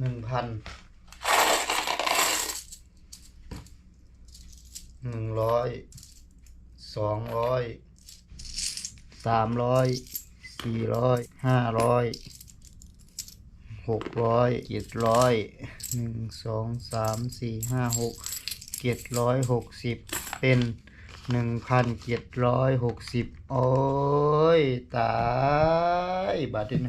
หนึ่งพันหนึ่งร้อยสองร้อยสามร้อยสี่ร้อยห้าร้อยหกร้อยเจ็ดร้อยหนึ่งสองสามสี่ห้าหกเจ็ดร้อยหกสิบเป็นหนึ่งพันเจ็ดร้อยหกสิบโอ้ย ตาย บาทที่หน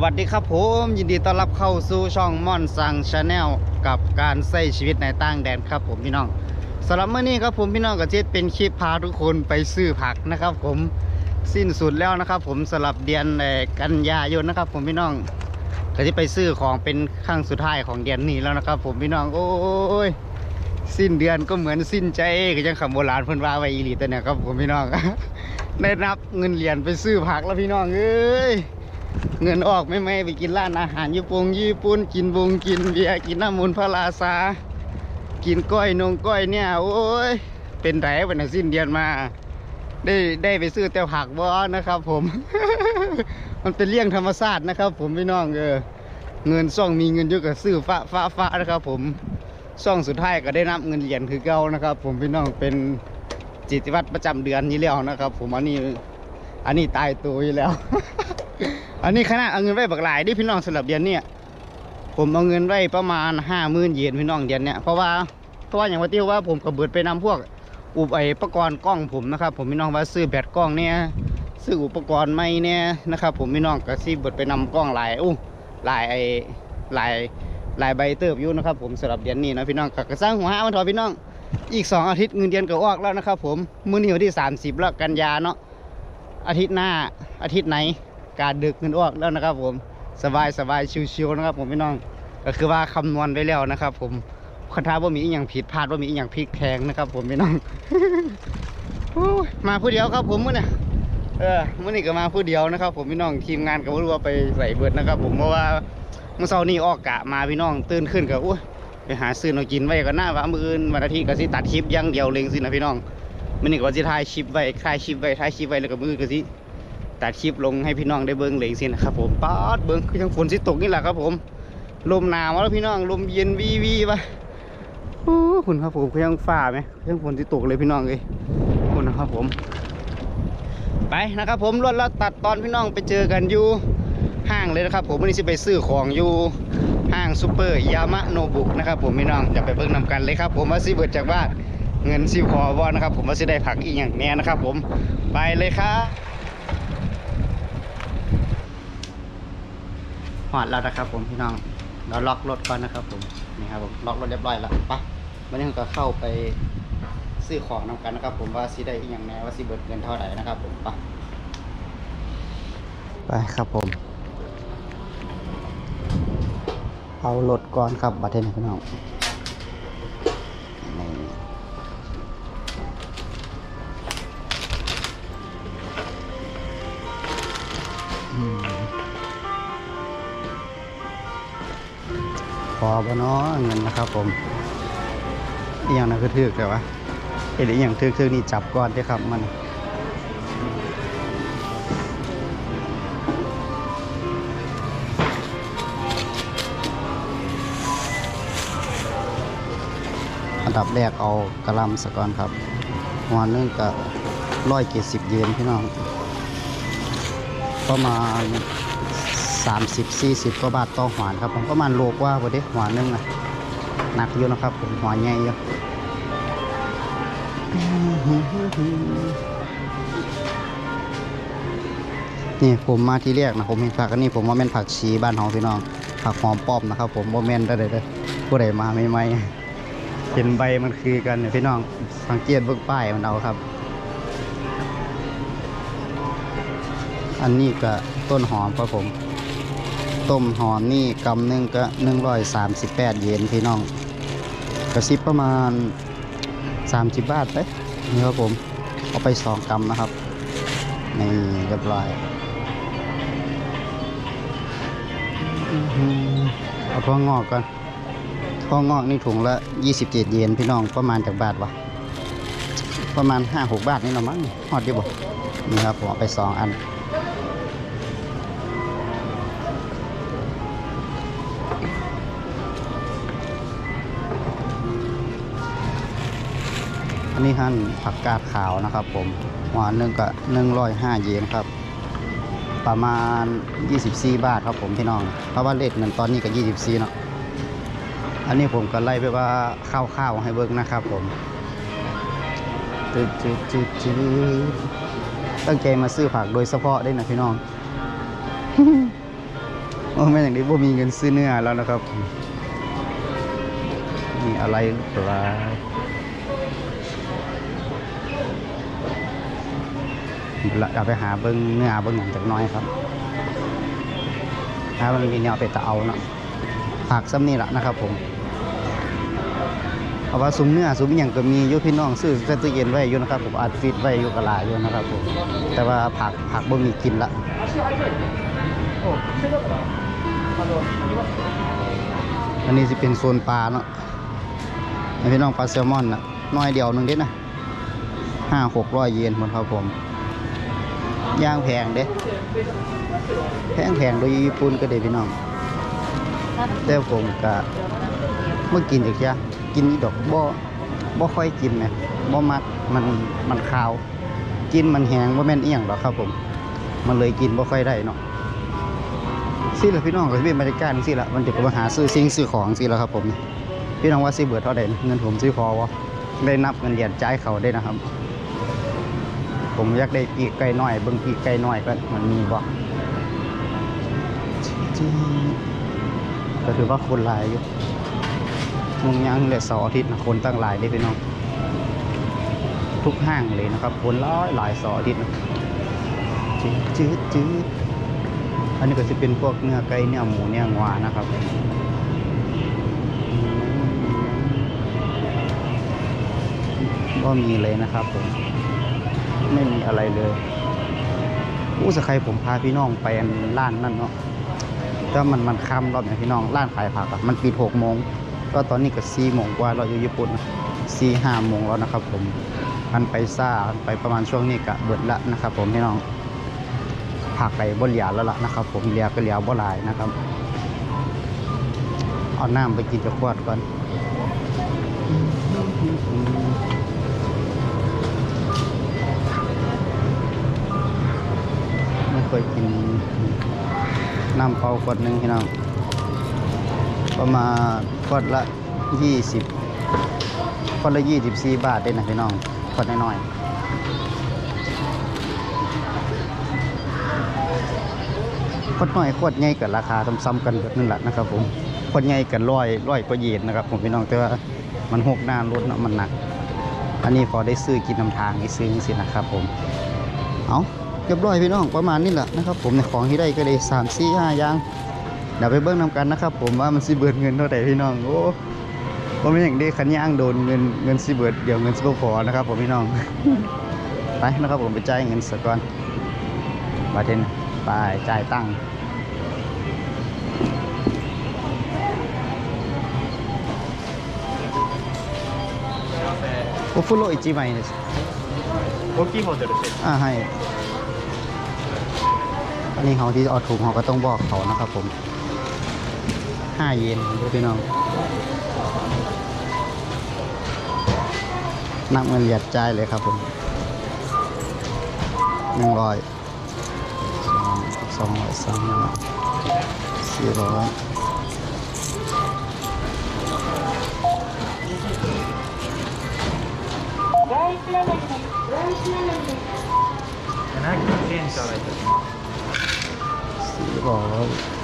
วัสดีครับผม ยินดีต้อนรับเข้าสู่ช่องม่อนสังชาแนลกับการใช้ชีวิตในต่างแดนครับผมพี่น้องสำหรับเมื่อนี้ครับผมพี่น้องก็จะเป็นคลิปพาทุกคนไปซื้อผักนะครับผมสิ้นสุดแล้วนะครับ ผมสำหรับเดือนกันยายนนะครับ ผมพี่น้องก็จะไปซื้อของเป็นครั้งสุดท้ายของเดือนนี้แล้วนะครับ ผมพี่น้องโอ้ยสิ้นเดือนก็เหมือนสิ้นใจก็ยังคำโบราณเพิ่นว่าไว้อีหลีแต่เนี่ยครับผมพี่น้องได้นับเงินเหรียญไปซื้อผักแล้วพี่น้องเอ้ย เงินออกไม่ไม่ไปกินร้านอาหารญี่ปุ่งญี่ปุ่นกินบงกินเบียร์กินน้ำมูลพระราชากินก้อยนงก้อยเนี่ย โอ้ย เป็นไรวันนี้สิ้นเดือนมา ได้ได้ไปซื้อแต่ผักบอนะครับ ผม มันเป็นเรื่องธรรมชาตินะครับ ผมพี่น้องเออเงินซ่องมีเงินเยอะกับซื้อฟ้าฟ้าฟ้านะครับ ผมซ่องสุดท้ายก็ได้นับเงินเหรียญคือเก่านะครับ ผมพี่น้องเป็นจิตวัตรประจำเดือนนี้แล้วนะครับ ผมอันนี้ อันนี้ตายตัวอยู่แล้ว อันนี้ขนาดเอาเงินไว้บักหลายดิพี่น้องสำหรับเดือนเนี้ยผมเอาเงินไว้ประมาณห้าหมื่นเยนพี่น้องเดือนเนี้ยเพราะว่าเพราะว่าอย่างว่าที่ว่าผมกระเบิดไปนำพวก อุปไออุปกรณ์กล้องผมนะครับ ผมพี่น้องว่าซื้อแบตกล้องเนี่ยซื้ออุปกรณ์ไม่เนี่ยนะครับผมพี่น้องก็ซีเบิดไปนำกล้องหลายอู้หลายไอหลายหลายใบเติบอยู่นะครับ ผมสำหรับเดือนนี้นะพี่น้องก็กระสร้างหัวห้ามันถอพี่น้อง อีกสองอาทิตย์เงินเดือนก็ออกแล้วนะครับ ผมมื้อนี้วันที่สามสิบแล้วกันยาเนาะ อาทิตย์หน้าอาทิตย์ไหนการดึกเงินออกแล้วนะครับ ผมสบายสบายชิวๆนะครับ ผมพี่น้องก็คือว่าคำนวณไว้แล้วนะครับ ผมคันท้าว่ามีอีกอย่างผิดพลาดว่ามีอีกอย่างพลิกแพงนะครับ ผมพี่น้องมาผู้เดียวครับ ผมมื่อนี่ยเออมื่อนี้ก็มาผู้เดียวนะครับ ผมพี่น้องทีมงานก็ไม่รู้ว่าไปใส่เบิดนะครับ ผมเพราะว่าเมื่อเช้านี้ออกกะมาพี่น้องตื่นขึ้นก็อุ้ยไปหาซื้อเอากินไว้ก็น่าว่ามืออื่นวันอาทิตย์ก็สิตัดคลิปย่างเดียวเลยสินะพี่น้อง มื่อนี้ก็ว่าสิถ่ายคลิปไว้ถ่ายคลิปไว้ถ่ายคลิปไว้แล้วก็มือก็สิตัดคลิปลงให้พี่น้องได้เบิ้งเลยสินะครับผมป๊าดเบิ้งคือยังฝนสิตกนี่แหละครับผม ลมหนาวมาแล้วพี่น้องลมเย็นวีวีปะโอ้คุณครับผมคือยังฝ่าไหมคือยังฝนสิตกเลยพี่น้องเลยคุณนะครับผม ไปนะครับผมรถแล้วตัดตอนพี่น้องไปเจอกันอยู่ห้างเลยนะครับผมวันนี้จะไปซื้อของอยู่ห้างซูเปอร์ยามะโนบุนะครับผมพี่น้องอย่าไปเบิ้งนำกันเลยครับผมว่าสิเบิดจากบ้าน เงินสิพอวอนะครับ ผมว่าสิได้ผักอีกอย่างแน่นะครับ ผมไปเลยครับหอดแล้วนะครับ ผมพี่น้องเราล็อกรถก่อนนะครับ ผมนี่ครับผมล็อกรถเรียบร้อยแล้วไปะวันนี้เราก็เข้าไปซื้อของนำกันนะครับ ผมว่าสิได้อีกอย่างแน่ว่าสิเบิดเงินเท่าไหร่นะครับ ผมไปไปครับผม เอารถก่อนครับบัตรเทนพี่น้อง อบ่เนาะเงินนะครับผมอหย่างนั้นคือถือแต่ว่าเห็นอหย่างถือคือนี่จับก่อนด้อครับมันอันดับแรกเอากระลำสก่อนครับหัวหนึงก็ร้อยเจ็ดสิบเยนพี่น้อง ประมาณ สามสิบสี่สิบกว่าบาทต่อหวานครับผมประมาณโลกว่าพอดีหวานหนึงอะหนักอยู่นะครับผมหวานใหญ่อยู่นี่ผมมาที่แรกนะผมเห็นผักอันนี้ผมว่าแม่นผักชีบ้านของพี่น้องผักหอมป้อมนะครับ ผมโมแม่นได้เลยเด้อผู้ใดมาไม่ไม่ๆเห็นใบมันคือกันเนี่ยพี่น้องสังเกตเบื้องป้ายมันเอาครับ อันนี้ก็ต้นหอมครับผม ต้มหอมนี่กำหนึ่งก็หนึ่งร้อยสามสิบแปดเยนพี่น้อง กระซิบประมาณสามสิบบาทไปนี่ครับผม เอาไปสองกำนะครับ นี่เรียบร้อยเอาทั่วงอกก่อนทั่วงอกนี่ถุงละ27เยนพี่น้องประมาณจากบาทวะประมาณ5-6บาทนี่เนามั้งฮอดอยู่บ่นี่ครับผมเอาไป2อันอัน นี้หั่นผักกาดขาวนะครับ ผมหวานหนึ่งก็หนึ่งร้อยห้าเยนครับ ประมาณ 24 บาทครับผมพี่น้อง เพราะว่าเลทเงินตอนนี้ก็ 24เนาะอันนี้ผมก็ไล่ไปว่าข้าวๆให้เบิ่งนะครับผมจืดจืดจืดจืดตั้งใจมาซื้อผักโดยเฉพาะได้นะพี่น้องโอ้แม่อย่างนี้บ่มีเงินซื้อเนื้อแล้วนะครับ มีอะไรหรือเปล่า เราเอาไปหาเบิ้งเนื้อเบิ้งอย่างจากน้อยครับถ้ามันมีแนวไปตะเอาเนาะผักซ้ำนี่แหละนะครับผมเพราะว่าซุ้มเนื้อซุ้มอหย่างก็มีอยู่พี่น้องซื้อใส่ตู้เย็นไว้อยู่นะครับผมอัดฟิตไว้อยู่กระลาอยู่นะครับผมแต่ว่าผักผักบ่มีกินละอันนี้จะเป็นโซนปลาเนาะพี่น้องปลาแซลมอนนะน้อยเดียวหนึงเด้นะห้าหกร้อยเยนหมดครับผม ย่างแพงเด้แพงแพงๆโดยญี่ปุ่นก็ได้พี่น้อง แต่ผมก็เมื่อกินอีกอย่างกินอีดอกบ่บ่ค่อยกินนะบ่มักมันมันคาว กินมันแหงบ่แม่นเอียงหรอกครับผม มันเลยกินบ่ค่อยได้เนาะสิละพี่น้องก็สิเป็นบรรยากาศจังซี่ละมันจะก็มาหาซื้อสิ่งซื้อของสิละครับผม พี่น้องว่าสิเบิดเท่าใดเงินผมสิพอบ่ได้นับเงินเหรียญจ่ายเขาได้นะครับ ผมอยากได้ปีกไก่น้อยเบิ่งปีกไก่น้อยก็มันมีบ่ก็ถือว่าคนหลายอยู่มุงยังเลยเสาร์อาทิตย์นะคนตั้งหลายได้พี่น้อง ทุกห้างเลยนะครับ คนหลายหลายสาร์อาทิตย์นะจืดจืดจืดอันนี้ก็จะเป็นพวกเนื้อไก่เนื้อหมูเนื้องวานะครับก็มีเลยนะครับผม ไม่มีอะไรเลยอู้สะใครผมพาพี่น้องไปร้านนั่นเนาะแต่มันมันค่ำรอบเนี่ยพี่น้องร้านขายผักอะมันปิดหกโมงก็ตอนนี้ก็สี่โมงกว่าเราอยู่ญี่ปุ่นสี่ห้าโมงแล้วนะครับผมมันไปซ่ามันไปประมาณช่วงนี้กะเบิดละนะครับ ผมพี่น้องผักไปบนเหลียแล้วล่ะนะครับ ผมเหลียก็เหลียบ่หลายนะครับเอาน้ำไปกินจะขวดก่อน น้ำเปล่าขวดหนึ่งพี่น้องประมาณขวดละยี่สิบขวดละยี่สิบสี่บาทได้นะพี่น้องขวดน้อยๆขวดน้อยขวดใหญ่กับราคาซ้ำๆกันแบบนั่นแหละนะครับผมขวดใหญ่กันร้อยร้อยกว่าเยนนะครับ ผมพี่น้องแต่ว่ามันหกหน้ารถเนาะมันหนัก อันนี้พอได้ซื้อกินนำทางนี่ซื้อสินะครับผมเอา เรียบร้อยพี่น้องประมาณนี้แหละนะครับ ผมในของที่ได้ก็เลยสามสี่ห้าอย่างเดี๋ยวไปเบิ้งนำกันนะครับ ผมว่ามันสิเบิดเงินเท่าไหร่พี่น้องโอ้ผมเป็นอย่างเดีขันย่างโดนเงินเงินสิเบิดเดี๋ยวเงินสิบพอนะครับ ผมพี่น้อง ไปนะครับ ผมไปจ่ายเงินสดก่อนมาเทนไปจ่ายตังค์โอ้ฟุโรอิจิไมเนส 大きい方でよろしいですか อ่าให้ อั นนี้เขาที่เอาถุงเขาก็ต้องบอกเขานะครับผมห้าเยนดูพี่น้อง นับเงินหยัดจ่ายเลยครับผมหนึ่งร้อยสองร้อยสามร้อยสี่ร้อย 700円頂戴いたします เ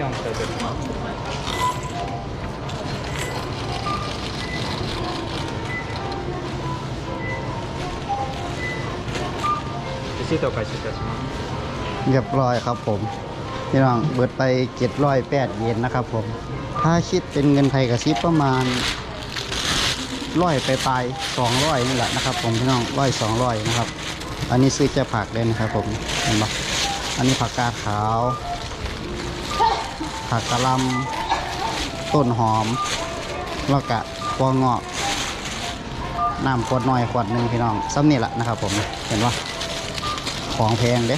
체험자 들. 시도 가시 죠. เรียบร้อยครับผมพี่น้องเบิดไปเจ็ร้อยแปดเยนนะครับผม ถ้าคิดเป็นเงินไทยกับซิปประมาณร้อยไปลายสองร้อยนี่แหละนะครับ ผมพี่น้องร้อยสองร้อยนะครับ อันนี้ซื้อจะผักเลยนะครับผมเห็นปะอันนี้ผักกาดขาว ผักกะหล่ำต้นหอม แล้วก็ตัวงอกน้ำขวดน้อยขวดหนึ่งพี่น้องซ้ำนี่แหละนะครับ ผมเห็นปะของแพงเด้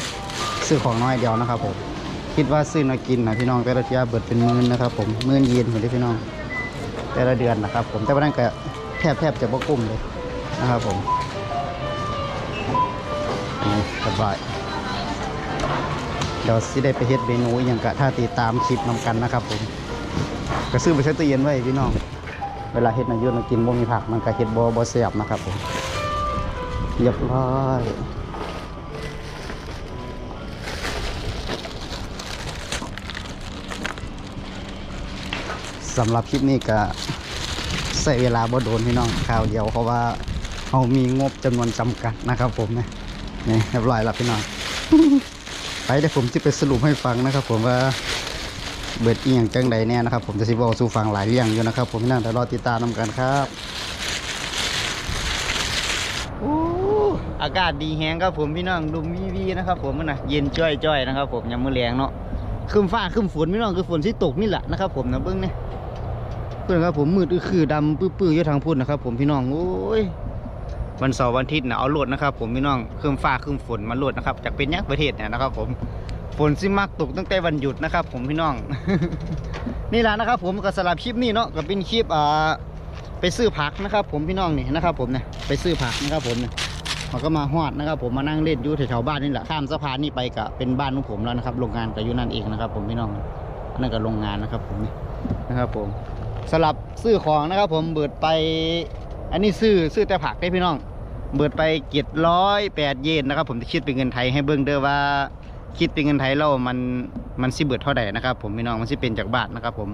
ซื้อของน้อยเดียวนะครับผมคิดว่าซื้อมากินนะพี่น้องแต่ละเทียเบิดเป็นหมื่นนะครับ ผมหมื่นเยนเหมือนที่พี่น้อง แต่ละเดือนนะครับ ผมแต่ว่านั่นก็แทบแทบจะบกุ้มเลยนะครับผมนี่สบาย เดี๋ยวสิได้ไปเฮ็ดเมนูอย่างกะถ้าติดตามคลิปนำกันนะครับผมก็ซื้อไปใช้ตู้เย็นไว้พี่น้อง เวลาเฮ็ดนายุนากินบ่มีผักมันก็เฮ็ดบ่บ่เสียบนะครับผมเรียบร้อยสำหรับคลิปนี้ก็ใส่เวลาบ่โดนพี่น้องข่าวเดียวเพราะว่าเรามีงบจำนวนจำกัดนะครับผมเนี่ยนี่เรียบร้อยแล้วพี่น้อง เดี๋ยวผมจะไปสรุปให้ฟังนะครับ ผมว่าเบิดเอียงจังใดเนี่ยนะครับ ผมจะสิบอกสู่ฟังหลายเรื่องอยู่นะครับ ผมพี่น้องเดี๋ยวรอติดตามนำกันครับอากาศดีแฮงครับผมพี่น้องดุมวีวีนะครับ ผมมันนะเย็นจ้อยๆนะครับ ผมยามมื้อแรงเนาะครึมฟ้าครึมฝนพี่น้องคือฝนที่ตกนี่แหละนะครับ ผมนะเบิ้องเนี่ยเพื่อนครับผมมืดอือคือดำปื้อๆอยู่ทางพุ่นนะครับ ผมพี่น้องโอ้ย วันเสาร์วันอาทิตย์นะเอาโหลดนะครับผมพี่น้องเครึมฟ้าเครึมฝนมาโหลดนะครับจากเป็นยักษ์ประเทศเนี่ยนะครับผมฝนซิมักตกตั้งแต่วันหยุดนะครับ ผมพี่น้อง นี่แหละนะครับ ผมก็สลับคลิปนี้เนาะก็เป็นคลิปอ่าไปซื้อผักนะครับ ผมพี่น้องนี่นะครับ ผมเนี่ยไปซื้อผักนะครับผมเนี่ยมันก็มาฮอดนะครับ ผมมานั่งเล่นอยู่แถวๆบ้านนี่แหละข้ามสะพานนี่ไปก็เป็นบ้านของผมแล้วนะครับ โรงงานก็อยู่นั่นเองนะครับ ผมพี่น้องอันนั่นก็โรงงานนะครับ ผมนี่นะครับ ผมสลับซื้อของนะครับ ผมเบิดไปอันนี้ซื้อซื้อแต่ผักได้พี่น้อง เบิดไปเจ็ดร้อยแปดเยนนะครับ ผมจะคิดเป็นเงินไทยให้เบิ่งเด้อว่าคิดเป็นเงินไทยแล้วมันมันสิเบิดเท่าไหร่นะครับ ผมพี่น้องมันสิเป็นจากบาทนะครับ ผม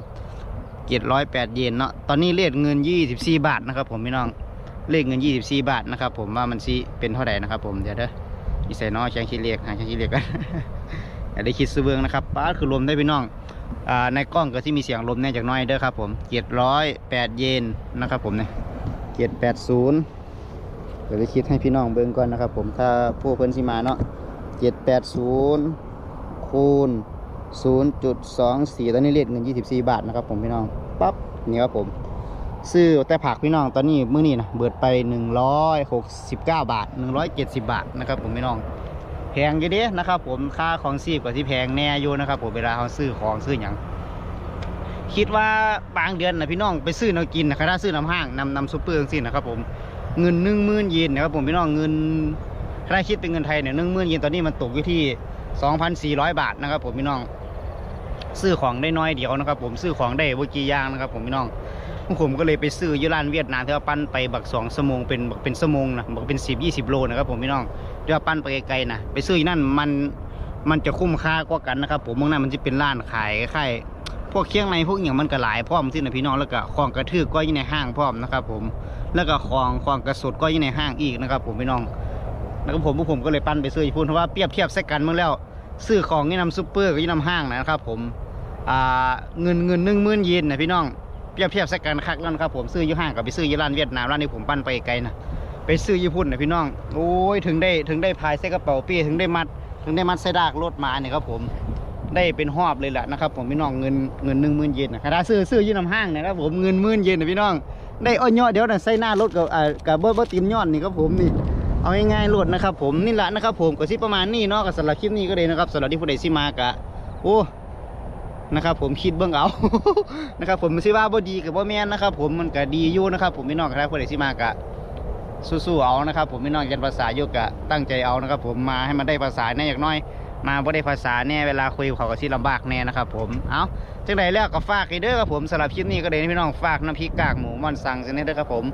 เจ็ดร้อยแปดเยนเนาะตอนนี้เลทเงินยี่สิบสี่บาทนะครับ ผมพี่น้องเลขเงิน24บสี่บาทนะครับ ผมว่ามันสิเป็นเท่าไหร่นะครับ ผมเดี๋ยวเด้ออีใส่น้อแข่งคิดเลขหาแข่งคิดเลขกันอย่าได้คิดซื้อเบืองนะครับป้าคือลมได้พี่น้องอ่าในกล้องก็ที่มีเสียงลมแน่จากน้อยเด้อครับ ผม708เยนนะครับ ผมเนี่ย780 เดี๋ยวได้คิดให้พี่น้องเบิ่งก่อนนะครับ ผมถ้าผู้เพิ่นสิมาเนาะ780คูณ0.24ตอนนี้เลทเงิน24บาทนะครับ ผมพี่น้องปั๊บนี่ครับผม ซื้อแต่ผักพี่น้องตอนนี้มื้อนี้นะเบิดไป169บาท170บาทนะครับ ผมพี่น้องแพงอยู่เด้นะครับผมค่าของซีบกว่าที่แพงแน่อยู่นะครับผมเวลาเขาซื้อของซื้ออย่างคิดว่าบางเดือนนะพี่น้องไปซื้อแนวกินนะถ้าซื้อน้ำห้างนำนำซุปเปอร์สินะครับผม เงินหนึ่งหมื่นเยนนะครับผมพี่น้องเงินถ้าคิดเป็นเงินไทยเนี่ยหนึ่งหมื่นเยนตอนนี้มันตกอยู่ที่2,400บาทนะครับผมพี่น้อง ซื้อของได้น้อยเดียวนะครับ ผมซื้อของได้บกี่อย่างนะครับ ผมพี่น้องผมก็เลยไปซื้อยูร้านเวียดนามที่ว่าปั้นไปบักสองชั่วโมงเป็นบักเป็นชั่วโมงนะบักเป็นสิบยี่สิบโลนะครับผมพี่น้องที่ว่าปั้นไปไกลๆนะไปซื้ออนั่นมันมันจะคุ้มค่ากว่ากันนะครับ ผมเมืองนั้นมันจะเป็นร้านขายคล้ายพวกเคียงในพวกอย่างมันก็หลายพร้อมที่นะพี่น้องแล้วก็ของกระทือก็อยู่ในห้างพร้อมนะครับ ผม แล้วก็ของของกระสุดก็อยู่ในห้างอีกนะครับ ผมพี่น้องแล้วก็ผมพวกผมก็เลยปั้นไปซื้อญี่ปุ่นเพราะว่าเปรียบเทียบใส่กันเมื่อแล้วซื้อของยี่นำซุปเปอร์กับยี่นำห้างนะครับ ผมเงินเงินหนึ่งหมื่นเยนนะพี่น้องเปรียบเทียบสักกันคักแล้วนะครับผมซื้อยู่ห้างกับไปซื้อยี่ร้านเวียดนามร้านนี้ผมปั้นไปไกลนะไปซื้อญี่ปุ่นนะพี่น้องโอ้ยถึงได้ถึงได้พายใส่กระเป๋าเป้ถึงได้มัด ถึงได้มัดใส่ดากรถมาเนี่ยครับผมได้เป็นหอบเลยแหละนะครับ ผมพี่น้องเงินเงินหนึ่งหมื่นเยนนะถ้าซื้อซื้อยี่นำห้างนะครับผมเงินหมื่นเยนนะพี่น้อง ได้อ้อยยอดเดี๋ยวนะใส่หน้ารถกับอ่ากับเบิร์ดติมยอดนี่ครับผมนี่เอาง่ายๆรถนะครับผมนี่แหละนะครับผมก็สิประมาณนี้เนาะกับสำหรับคลิปนี้ก็เลยนะครับสำหรับที่ผู้ใดสิมากะโอ้นะครับผมคิดเบิ่งเอานะครับผมสิว่าบ่ดีกับบ่แม่นนะครับผมมันก็ดีอยู่นะครับผมพี่น้องครับผู้ใดสิมากะสู้ๆเอานะครับผมพี่น้องยันภาษาอยู่กะตั้งใจเอานะครับผมมาให้มันได้ภาษาแน่อย่างน้อย มาบ่ได้ภาษาแน่เวลาคุยกับเขาก็สิลำบากแน่นะครับผมเอาจังไดแล้วก็ฝากให้เด้อครับผมสำหรับคลิปนี้ก็เลยพี่น้องฝากน้ำพริกกากหมูม่อนสั่งซิเด้อครับผม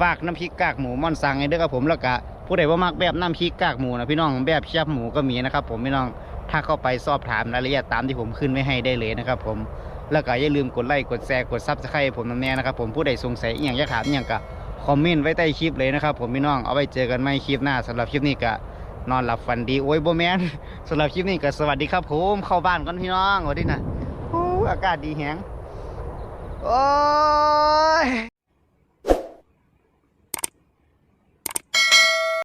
ฝากน้ำพริกกากหมูม่อนสั่งให้เด้อครับผมแล้วก็ผู้ใดว่ามักแบบน้ำพริกกากหมูนะพี่น้องแบบแคบหมูก็มีนะครับผมพี่น้องถ้าเข้าไปสอบถามรายละเอียดตามที่ผมขึ้นไว้ให้ได้เลยนะครับผมแล้วก็อย่าลืมกดไลค์กดแชร์กดซับสไครต์ผมนั่นแน่นะครับผมผู้ใดสงสัยอย่างอยากถามอย่างก็คอมเมนต์ไว้ใต้คลิปเลยนะครับผมพี่น้องเอาไว้เจอกันใหม่คลิปหน้าสำหรับคลิปนี้ก็ นอนหลับฝันดีโอ้ยโบแมนสำหรับคลิปนี้ก็สวัสดีครับผมเข้าบ้านก่อนพี่น้องวันนี้นะโอ้อากาศดีแฮงโอ้ย